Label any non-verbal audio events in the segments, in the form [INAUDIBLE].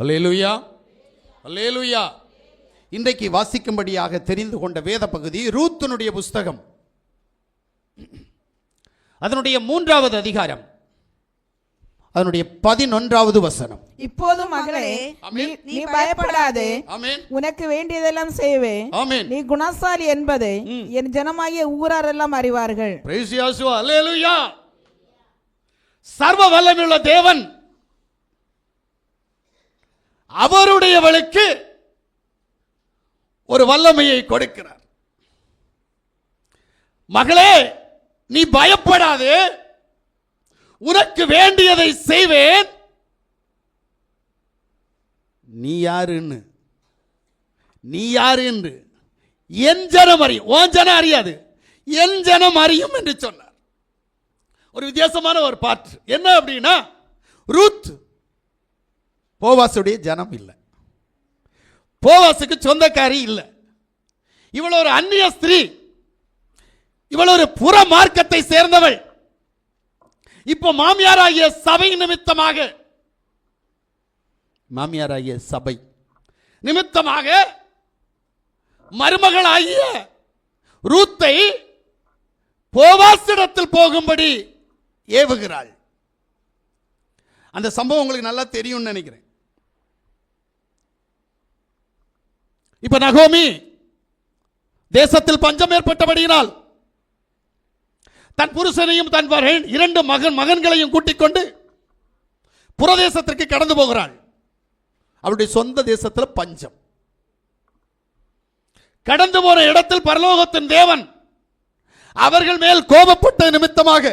அல்லேலூயா அல்லேலூயா இன்றைக்கு வாசிக்கும்படியாக தெரிந்து கொண்ட வேத பகுதி ரூத்தனுடைய புஸ்தகம். அதனுடைய மூன்றாவது அதிகாரம். அதனுடைய பதினொன்றாவது வசனம். இப்போது மகளே நீ பயப்படாதே. ஆமென். உனக்கு வேண்டியதெல்லாம் செய்வேன் ஆமென். நீ குணசாலி என்பதை என் ஜனமாகிய ஊராரெல்லாம் அறிவார்கள். பிரைஸ் யாசுவா அல்லேலூயா சர்வ வல்லமையுள்ள தேவன். அவருடையவளுக்கு ஒரு வல்லமையை கொடுக்கிறார். மகளே நீ பயப்படாது. உனக்கு வேண்டியதை செய்வேன். நீ யாருன்னு? நீ யாரு என்று என் ஜனம் அறியும் உன் ஜனம் அறியாது. என் ஜனம் அறியும் என்று சொன்னார். ஒரு வித்தியாசமான ஒரு பாட்டு. என்ன அப்படின்னா ரூத் போவாசுடைய ஜனம் இல்லை. போவாசுக்கு சொந்தக்காரி இல்லை. இவள் ஒரு அந்நிய ஸ்திரீ. இவள் ஒரு புற மார்க்கத்தை சேர்ந்தவள். இப்போ மாமியாராகிய சபை நிமித்தமாக மாமியாராகிய சபை நிமித்தமாக மருமகளாகிய ரூத்தை போவாசிடத்தில் போகும்படி ஏவுகிறாள். அந்த சம்பவம் உங்களுக்கு நல்லா தெரியும்னு நினைக்கிறேன். இப்ப நகோமி தேசத்தில் பஞ்சம் ஏற்பட்டபடியினால் தன் புருஷனையும் தன் இரண்டு மகன் மகன்களையும் கூட்டிக் கொண்டு புறதேசத்திற்கு கடந்து போகிறாள். அவருடைய சொந்த தேசத்தில் பஞ்சம். கடந்து போன இடத்தில் பரலோகத்தின் தேவன் அவர்கள் மேல் கோபப்பட்ட நிமித்தமாக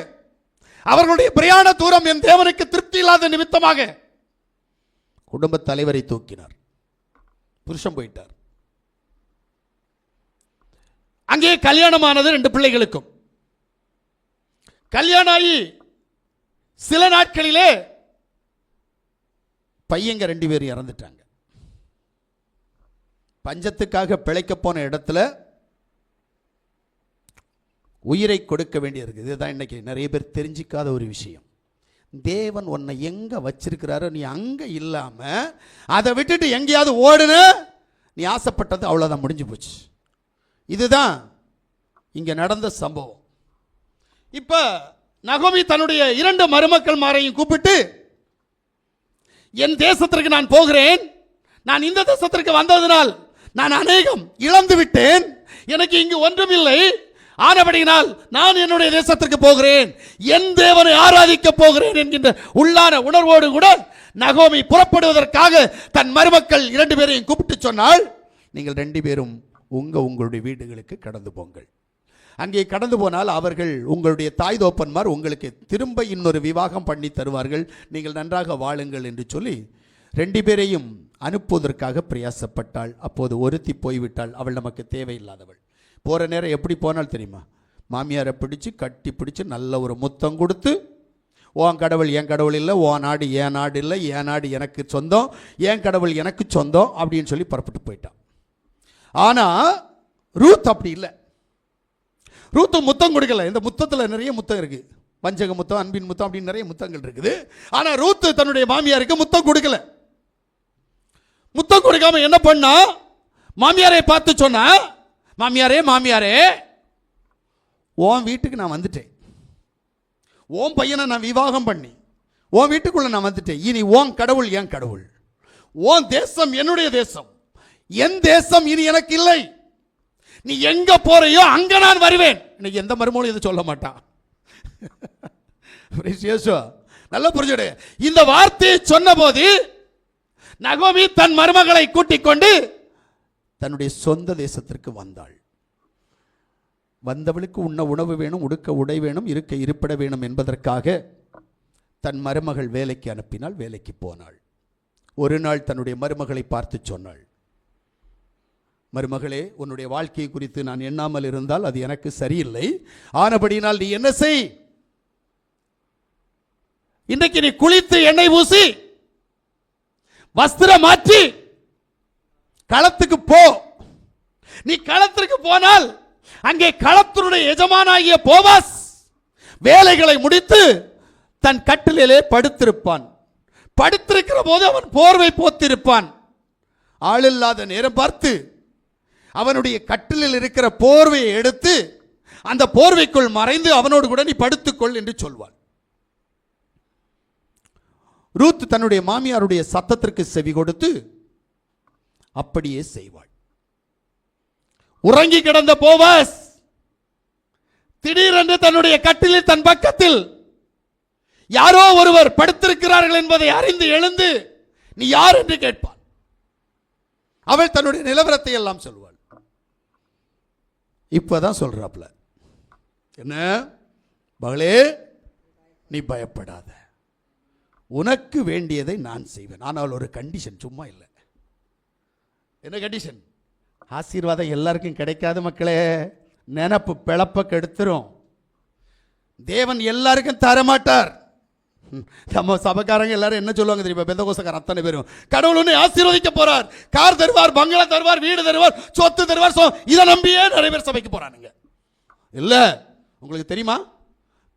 அவர்களுடைய பிரயாண தூரம் என் தேவனுக்கு திருப்தி இல்லாத நிமித்தமாக குடும்ப தலைவரை தூக்கினார். புருஷன் போயிட்டார். அங்கே கல்யாணமானது ரெண்டு பிள்ளைகளுக்கும். கல்யாணம் ஆகி சில நாட்களிலே பையங்க ரெண்டு பேரும் இறந்துட்டாங்க. பஞ்சத்துக்காக பிழைக்க போன இடத்துல உயிரை கொடுக்க வேண்டியிருக்கு இதுதான் இன்னைக்கு நிறைய பேர் தெரிஞ்சிக்காத ஒரு விஷயம். தேவன் உன்னை எங்க வச்சிருக்கிறாரோ நீ அங்கே இல்லாம அதை விட்டுட்டு எங்கேயாவது ஓடுன நீ ஆசைப்பட்டது அவ்வளோதான் முடிஞ்சு போச்சு. இதுதான் இங்கே நடந்த சம்பவம். இப்போ நகோமி தன்னுடைய இரண்டு மருமக்கள் மாரையும் கூப்பிட்டு என் தேசத்திற்கு நான் போகிறேன். நான் இந்த தேசத்திற்கு வந்ததினால் நான் அநேகம் இழந்து விட்டேன். எனக்கு இங்கு ஒன்றுமில்லை. ஆனபடியினால் நான் என்னுடைய தேசத்திற்கு போகிறேன். என் தேவனை ஆராதிக்க போகிறேன் என்கின்ற உள்ளான உணர்வோடு கூட நகோமி புறப்படுவதற்காக தன் மருமக்கள் இரண்டு பேரையும் கூப்பிட்டு சொன்னால் நீங்கள் ரெண்டு பேரும் உங்கள் உங்களுடைய வீடுகளுக்கு கடந்து போங்கள். அங்கே கடந்து போனால் அவர்கள் உங்களுடைய தாய் தோப்பன்மார் உங்களுக்கு திரும்ப இன்னொரு விவாகம் பண்ணி தருவார்கள். நீங்கள் நன்றாக வாழுங்கள் என்று சொல்லி ரெண்டு பேரையும் அனுப்புவதற்காக பிரயாசப்பட்டாள். அப்போது ஒருத்தி போய்விட்டாள். அவள் நமக்கு தேவையில்லாதவள். போகிற நேரம் எப்படி போனால் தெரியுமா? மாமியாரை பிடிச்சு கட்டி பிடிச்சு நல்ல ஒரு முத்தம் கொடுத்து ஓன் கடவுள் என் கடவுள் இல்லை ஓ நாடு என் நாடு இல்லை என் நாடு எனக்கு சொந்தம் என் கடவுள் எனக்கு சொந்தம் அப்படின்னு சொல்லி புறப்பட்டு போயிட்டான். ஆனால் ரூத் அப்படி இல்லை. ரூத்து முத்தம் கொடுக்கல. இந்த முத்தத்தில் நிறைய முத்தம் இருக்குது வஞ்சக முத்தம் அன்பின் முத்தம் அப்படின்னு நிறைய முத்தங்கள் இருக்குது. ஆனால் ரூத்து தன்னுடைய மாமியாருக்கு முத்தம் கொடுக்கல. முத்தம் கொடுக்காம என்ன பண்ணா? மாமியாரை பார்த்து சொன்னா மாமியாரே மாமியாரே உன் வீட்டுக்கு நான் வந்துட்டேன். ஓன் பையனை நான் விவாகம் பண்ணி உன் வீட்டுக்குள்ளே நான் வந்துட்டேன். இனி ஓன் கடவுள் என் கடவுள். ஓன் தேசம் என்னுடைய தேசம். என் தேசம் இனி எனக்கு இல்லை. நீ எங்க போறையோ அங்க நான் வருவேன். இன்னைக்கு எந்த மருமகளும் இதை சொல்ல மாட்டான் [LAUGHS] நல்லா புரிஞ்சுடு. இந்த வார்த்தையை சொன்னபோது நகோமி தன் மருமகளை கூட்டிக் கொண்டு தன்னுடைய சொந்த தேசத்திற்கு வந்தாள். வந்தவளுக்கு உண்ண உணவு வேணும் உடுக்க உடை வேணும் இருக்க இருப்பிட வேணும் என்பதற்காக தன் மருமகள் வேலைக்கு அனுப்பினால் வேலைக்கு போனாள். ஒரு நாள் தன்னுடைய மருமகளை பார்த்து சொன்னாள். மருமகளே உன்னுடைய வாழ்க்கையை குறித்து நான் எண்ணாமல் இருந்தால் அது எனக்கு சரியில்லை. ஆனபடியினால் நீ என்ன செய்? இன்றைக்கு நீ குளித்து எண்ணெய் பூசி வஸ்திரம் மாற்றி களத்துக்கு போ. நீ களத்திற்கு போனால் அங்கே களத்தினுடைய எஜமானாகிய போவாஸ் வேலைகளை முடித்து தன் கட்டிலே படுத்திருப்பான். படுத்திருக்கிற போது அவன் போர்வை போத்திருப்பான். ஆள் இல்லாத நேரம் பார்த்து அவனுடைய கட்டிலில் இருக்கிற போர்வையை எடுத்து அந்த போர்வைக்குள் மறைந்து அவனோடு கூட நீ படுத்துக்கொள் என்று சொல்வாள். ரூத் தன்னுடைய மாமியாருடைய சத்தத்திற்கு செவி கொடுத்து அப்படியே செய்வாள். உறங்கி கிடந்த போவாஸ் திடீரென்று தன்னுடைய கட்டிலில் தன் பக்கத்தில் யாரோ ஒருவர் படுத்திருக்கிறார்கள் என்பதை அறிந்து எழுந்து நீ யார்? என்று கேட்பான் அவள் தன்னுடைய நிலவரத்தை எல்லாம் இப்போ தான் சொல்கிறாப்புல என்ன? மகளே நீ பயப்படாத. உனக்கு வேண்டியதை நான் செய்வேன். ஆனால் ஒரு கண்டிஷன் சும்மா இல்லை. என்ன கண்டிஷன் ஆசீர்வாதம் எல்லாருக்கும் கிடைக்காது மக்களே. நினப்பு பிளப்ப கெடுத்துரும். தேவன் எல்லாருக்கும் தரமாட்டார். நம்ம சபக்காரங்க எல்லாரும் என்ன சொல்லுவாங்க தெரியுமா? பெந்தகோசக்காரன் அத்தனை பேரும். கடவுள் ஒன்று ஆசீர்வதிக்க போறார். கார் தருவார் பங்களா தருவார் வீடு தருவார் சொத்து தருவார். சோ இதை நம்பியே நிறைய பேர் சபைக்கு போறானுங்க. இல்லை உங்களுக்கு தெரியுமா?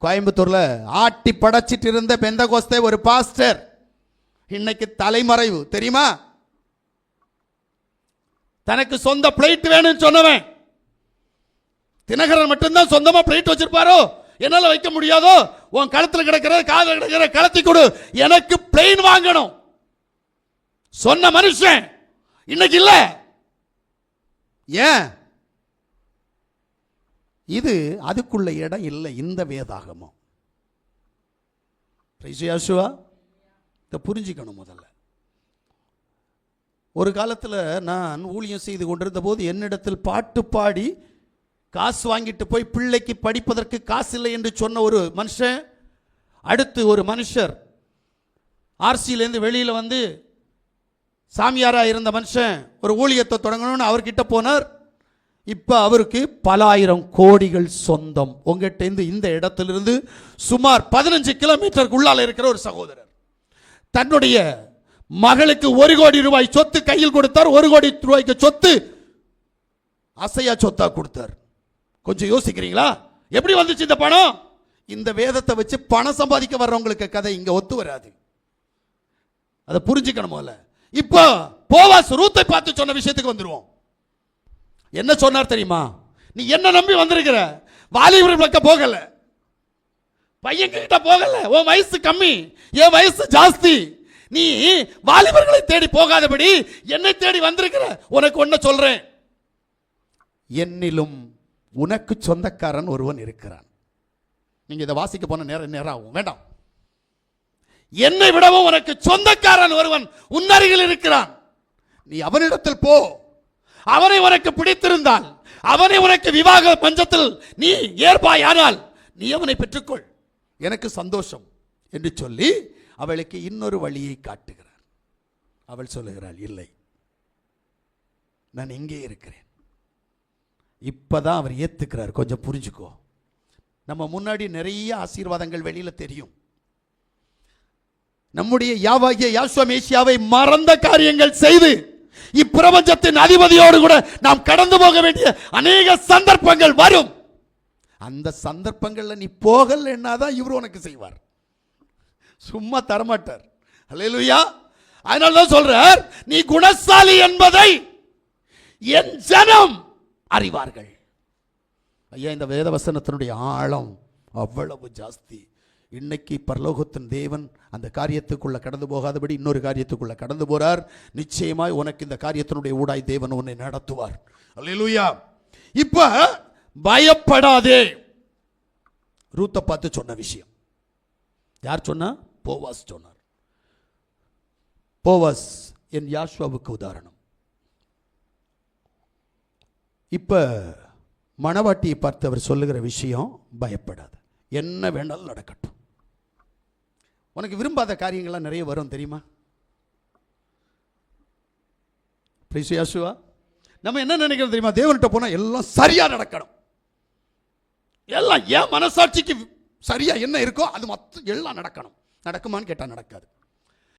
கோயம்புத்தூர்ல ஆட்டி படைச்சிட்டு இருந்த பெந்தகோஸ்தே ஒரு பாஸ்டர். இன்னைக்கு தலைமறைவு. தெரியுமா? தனக்கு சொந்த பிளேட் வேணும்னு சொன்னவன். தினகரன் மட்டும்தான் சொந்தமா பிளேட் வச்சிருப்பாரோ? என்னால் வைக்க முடியாதோ? உன் கழுத்தில் கிடக்கிற காதில் கிடக்கிற கலத்தி கொடு. எனக்கு பிளெயின் வாங்கணும். சொன்ன மனுஷன் இன்னைக்கு இல்லை. ஏன்? இது அதுக்குள்ள இடம் இல்லை இந்த வேதாகமம். ரைசியாசுவா இதை புரிஞ்சுக்கணும் முதல்ல. ஒரு காலத்தில் நான் ஊழியம் செய்து கொண்டிருந்த போது என்னிடத்தில் பாட்டு பாடி காசு வாங்கிட்டு போய் பிள்ளைக்கு படிப்பதற்கு காசு இல்லை என்று சொன்ன ஒரு மனுஷன் அடுத்து ஒரு மனுஷர். ஆர்சியிலேருந்து வெளியில் வந்து சாமியாராக இருந்த மனுஷன் ஒரு ஊழியத்தை தொடங்கணும்னு அவர்கிட்ட போனார். இப்போ அவருக்கு பல ஆயிரம் கோடிகள் சொந்தம். உங்ககிட்டேருந்து இந்த இடத்திலிருந்து சுமார் பதினஞ்சு கிலோமீட்டருக்குள்ளால இருக்கிற ஒரு சகோதரர். தன்னுடைய மகளுக்கு ஒரு கோடி ரூபாய் சொத்து கையில் கொடுத்தார். ஒரு கோடி ரூபாய்க்கு சொத்து அசையா சொத்தா கொடுத்தார். கொஞ்சம் யோசிக்கிறீங்களா? எப்படி வந்துச்சு இந்த பணம்? இந்த வேதத்தை வச்சு பணம் சம்பாதிக்க வர்றவங்களுக்கு கதை இங்க ஒத்து வராது. அதை புரிஞ்சுக்கணும் முதல்ல இப்போ போவாஸ் ரூத்தை பார்த்து சொன்ன விஷயத்துக்கு வந்துருவோம். என்ன சொன்னார் தெரியுமா? நீ என்ன நம்பி வந்திருக்கிற? வாலிபர் பக்கம் போகல. பையன் கிட்ட போகல. உன் வயசு கம்மி. என் வயசு ஜாஸ்தி. நீ வாலிபர்களை தேடி போகாதபடி என்னை தேடி வந்திருக்கிற. உனக்கு ஒன்ன சொல்றேன். என்னிலும் உனக்கு சொந்தக்காரன் ஒருவன் இருக்கிறான். நீங்க இதை வாசிக்க போன நேரம் நேரம் ஆகும்? வேண்டாம். என்னை விடவும் உனக்கு சொந்தக்காரன் ஒருவன் உன்னருகில் இருக்கிறான். நீ அவனிடத்தில் போ. அவனை உனக்கு பிடித்திருந்தால் அவனை உனக்கு விவாக பஞ்சத்தில் நீ ஏற்பாயானால் நீ அவனை பெற்றுக்கொள். எனக்கு சந்தோஷம் என்று சொல்லி அவளுக்கு இன்னொரு வழியை காட்டுகிறார். அவள் சொல்லுகிறாள் இல்லை. நான் இங்கே இருக்கிறேன். இப்போ தான் அவர் ஏற்றுக்கிறார் கொஞ்சம் புரிஞ்சுக்கோ. நம்ம முன்னாடி நிறைய ஆசீர்வாதங்கள் வெளியில் தெரியும். நம்முடைய யாவாகிய யாஸ்வா மறந்த காரியங்கள் செய்து இப்பிரபஞ்சத்தின் அதிபதியோடு கூட நாம் கடந்து போக வேண்டிய அநேக சந்தர்ப்பங்கள் வரும். அந்த சந்தர்ப்பங்களில் நீ போகலன்னா தான் இவர் உனக்கு செய்வார். சும்மா தரமாட்டார். அல்லேலூயா அதனால தான் சொல்றார் நீ குணசாலி என்பதை என் ஜனம் அறிவார்கள். ஐயா இந்த வேதவசனத்தினுடைய ஆழம் அவ்வளவு ஜாஸ்தி. இன்னைக்கு பரலோகத்தின் தேவன் அந்த காரியத்துக்குள்ளே கடந்து போகாதபடி இன்னொரு காரியத்துக்குள்ளே கடந்து போகிறார் நிச்சயமாய் உனக்கு இந்த காரியத்தினுடைய ஊடாய் தேவன் உன்னை நடத்துவார். அல்லா இப்போ பயப்படாதே. ரூத்தை பார்த்து சொன்ன விஷயம். யார் சொன்னா? போவாஸ் சொன்னார். போவாஸ் என் யாஷ்வாவுக்கு உதாரணம். இப்போ மணவாட்டியை பார்த்து அவர் சொல்லுகிற விஷயம் பயப்படாது. என்ன வேணாலும் நடக்கட்டும். உனக்கு விரும்பாத காரியங்கள்லாம் நிறைய வரும் தெரியுமா? பிரைஸ் நம்ம என்ன நினைக்கிறோம் தெரியுமா? தேவன்கிட்ட போனால் எல்லாம் சரியாக நடக்கணும். எல்லாம் ஏன் மனசாட்சிக்கு சரியாக என்ன இருக்கோ அது மொத்தம் எல்லாம் நடக்கணும். நடக்குமான்னு கேட்டால் நடக்காது.